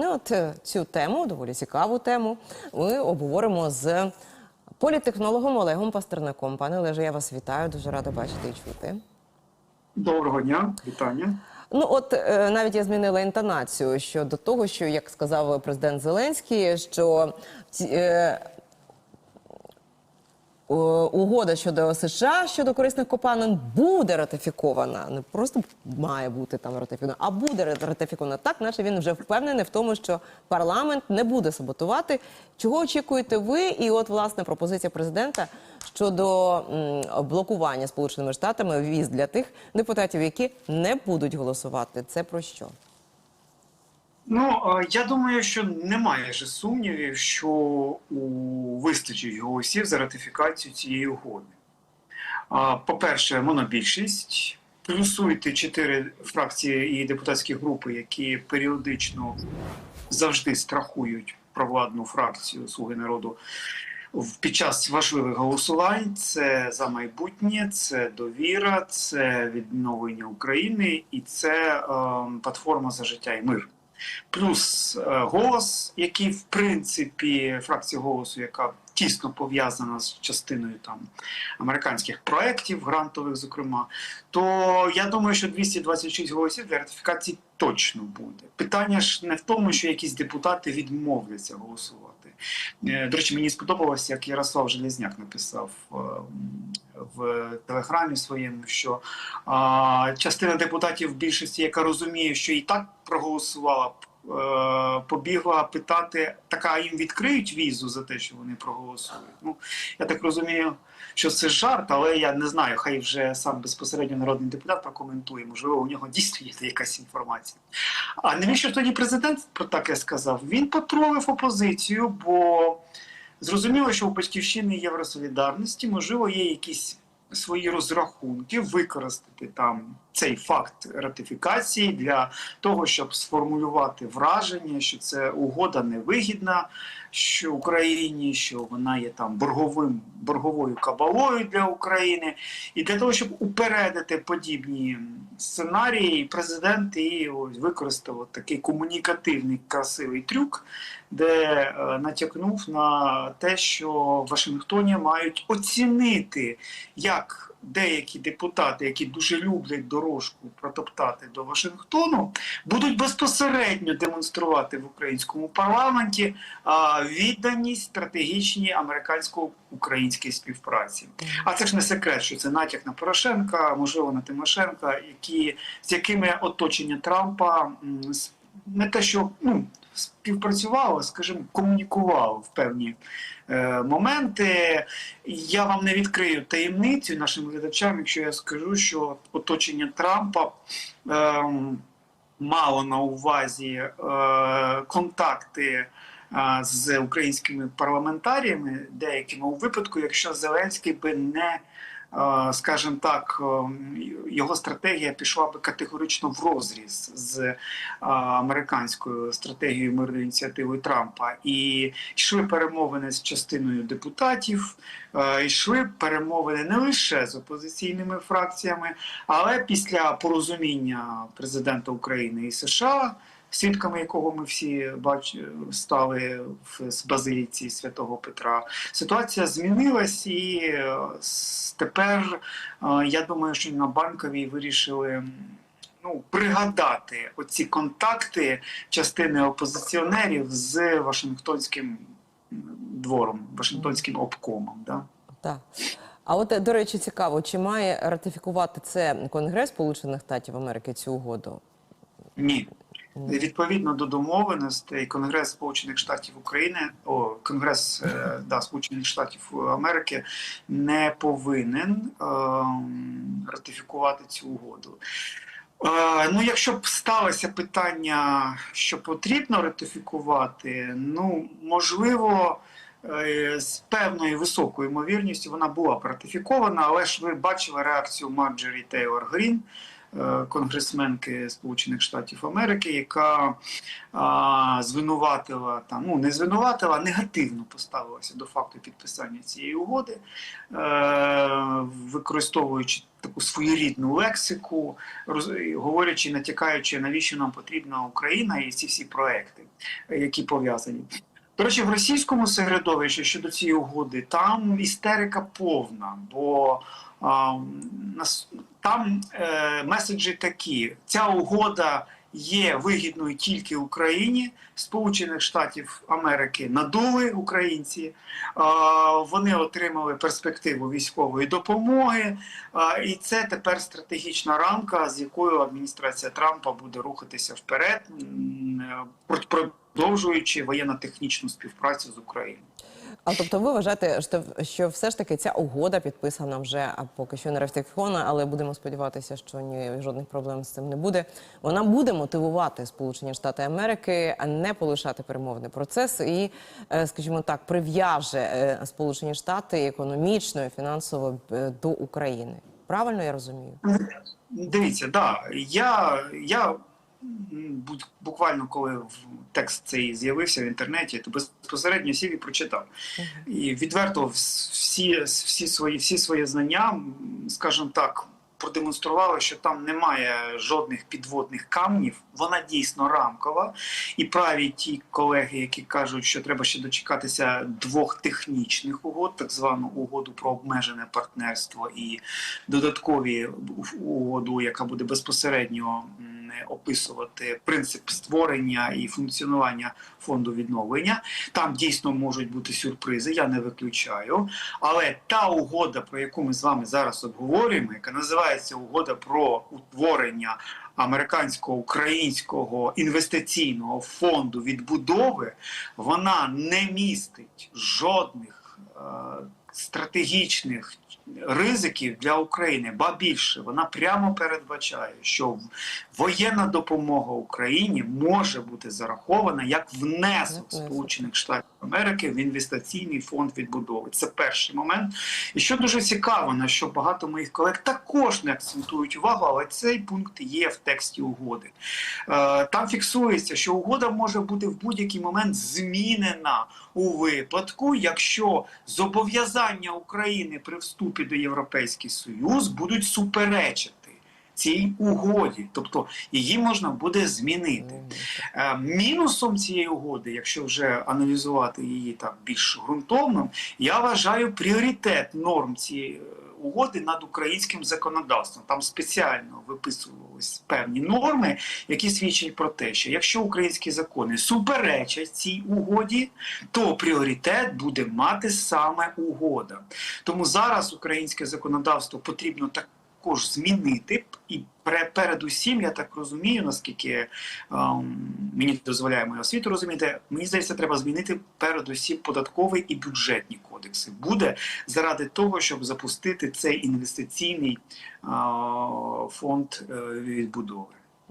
Ну, от е, цю тему, доволі цікаву тему, ми обговоримо з політехнологом Олегом Пастернаком. Пане Олеже, я вас вітаю, дуже рада бачити і чути. Доброго дня, вітання. Ну, от е, навіть я змінила інтонацію щодо того, що як сказав президент Зеленський, що ці, е, угода щодо США щодо корисних копалин буде ратифікована. Не просто має бути там ратифікована, а буде ратифікована так, наче він вже впевнений в тому, що парламент не буде саботувати. Чого очікуєте ви? І от власне пропозиція президента щодо блокування Сполученими Штатами віз для тих депутатів, які не будуть голосувати. Це про що? Ну я думаю, що немає же сумнівів, що у вистачить голосів за ратифікацію цієї угоди. По-перше, монобільшість. Плюсуйте чотири фракції і депутатські групи, які періодично завжди страхують провладну фракцію Слуги народу під час важливих голосувань. Це за майбутнє, це довіра, це відновлення України і це е, платформа за життя і мир. Плюс е, голос, який в принципі фракція голосу, яка тісно пов'язана з частиною там американських проєктів, грантових, зокрема, то я думаю, що 226 голосів для ратифікації точно буде. Питання ж не в тому, що якісь депутати відмовляться голосувати. Е, До речі, мені сподобалося, як Ярослав Железняк написав е, в телеграмі своєму, що частина депутатів більшості, яка розуміє, що і так проголосувала, е, побігла питати, така їм відкриють візу за те, що вони проголосують. Ну я так розумію, що це жарт, але я не знаю. Хай вже сам безпосередньо народний депутат прокоментує. Можливо, у нього дійсно є якась інформація. А навіщо тоді президент про таке сказав? Він потролив опозицію, бо зрозуміло, що у батьківщини Євросолідарності можливо є якісь свої розрахунки використати там цей факт ратифікації для того, щоб сформулювати враження, що це угода невигідна, що Україні, що вона є там борговим борговою кабалою для України, і для того, щоб упередити подібні сценарії, президент і ось використав такий комунікативний красивий трюк, де е, натякнув на те, що в Вашингтоні мають оцінити, як деякі депутати, які дуже люблять дорожку протоптати до Вашингтону, будуть безпосередньо демонструвати в українському парламенті відданість стратегічній американсько-українській співпраці. А це ж не секрет, що це натяк на Порошенка, можливо, на Тимошенка, які з якими оточення Трампа не те, що ну. Співпрацювало, скажімо, комунікувало в певні е, моменти. Я вам не відкрию таємницю нашим глядачам, якщо я скажу, що оточення Трампа ем, мало на увазі е, контакти е, з українськими парламентаріями, деякими у випадку, якщо Зеленський би не е, скажімо так, е, його стратегія пішла би категорично в розріз з е, американською стратегією мирної ініціативи Трампа, і йшли перемовини з частиною депутатів, е, йшли перемовини не лише з опозиційними фракціями, але після порозуміння президента України і США. Свідками якого ми всі бач... стали в базиліці святого Петра, ситуація змінилась, і е, тепер е, я думаю, що на банковій вирішили ну, пригадати оці контакти частини опозиціонерів з Вашингтонським двором, Вашингтонським обкомом. Да? Так. А от е, до речі, цікаво, чи має ратифікувати це Конгрес Сполучених Штатів Америки цю угоду? Ні. Відповідно до домовленостей, Конгрес Сполучених Штатів України, о, Конгрес е, да, Сполучених Штатів Америки не повинен ем, ратифікувати цю угоду. Е, ну, якщо б сталося питання, що потрібно ратифікувати, ну можливо. е, З певною високою ймовірністю вона була б ратифікована, але ж ви бачили реакцію Марджорі Тейлор Грін, е, конгресменки Сполучених Штатів Америки, яка звинуватила там, ну не звинуватила, а негативно поставилася до факту підписання цієї угоди, е, використовуючи таку своєрідну лексику, говорячи, натякаючи, навіщо нам потрібна Україна і ці всі проекти, е, які пов'язані. До речі, в російському середовищі щодо цієї угоди там істерика повна, бо а, там е, меседжі такі: ця угода є вигідною тільки Україні, Сполучених Штатів Америки надули українці. А, Вони отримали перспективу військової допомоги, а, і це тепер стратегічна рамка, з якою адміністрація Трампа буде рухатися вперед, продовжуючи воєнно-технічну співпрацю з Україною. А тобто ви вважаєте, що, що все ж таки ця угода підписана вже, а поки що не ратифікована, але будемо сподіватися, що ні жодних проблем з цим не буде. Вона буде мотивувати Сполучені Штати Америки а не полишати перемовний процес і, е, скажімо так, прив'яже е, Сполучені Штати економічно і фінансово е, до України. Правильно я розумію? Дивіться, да, я, я буквально коли текст цей з'явився в інтернеті, то безпосередньо сів і прочитав. І відверто всі, всі, свої, всі свої знання, скажімо так, продемонстрували, що там немає жодних підводних камнів. Вона дійсно рамкова. І праві ті колеги, які кажуть, що треба ще дочекатися двох технічних угод, так звану угоду про обмежене партнерство і додаткові угоду, яка буде безпосередньо описувати принцип створення і функціонування фонду відновлення. Там дійсно можуть бути сюрпризи, я не виключаю. Але та угода, про яку ми з вами зараз обговорюємо, яка називається угода про утворення американсько-українського інвестиційного фонду відбудови, вона не містить жодних е, стратегічних ризиків для України, ба більше вона прямо передбачає, що воєнна допомога Україні може бути зарахована як внесок. Сполучених Штатів Америки в інвестиційний фонд відбудови. Це перший момент. І що дуже цікаво, на що багато моїх колег також не акцентують увагу, але цей пункт є в тексті угоди. Е, Там фіксується, що угода може бути в будь-який момент змінена у випадку, якщо зобов'язання України при вступі до Європейський Союз будуть суперечити цій угоді, тобто її можна буде змінити. Е, Мінусом цієї угоди, якщо вже аналізувати її так більш ґрунтовно, я вважаю пріоритет норм цієї е, угоди над українським законодавством. Там спеціально виписувались певні норми, які свідчать про те, що якщо українські закони суперечать цій угоді, то пріоритет буде мати саме угода. Тому зараз українське законодавство потрібно. Також змінити і передусім, я так розумію, наскільки ем, мені дозволяє моя освіта розуміти, мені здається, треба змінити передусім податковий і бюджетні кодекси. Буде заради того, щоб запустити цей інвестиційний е, фонд е, відбудови.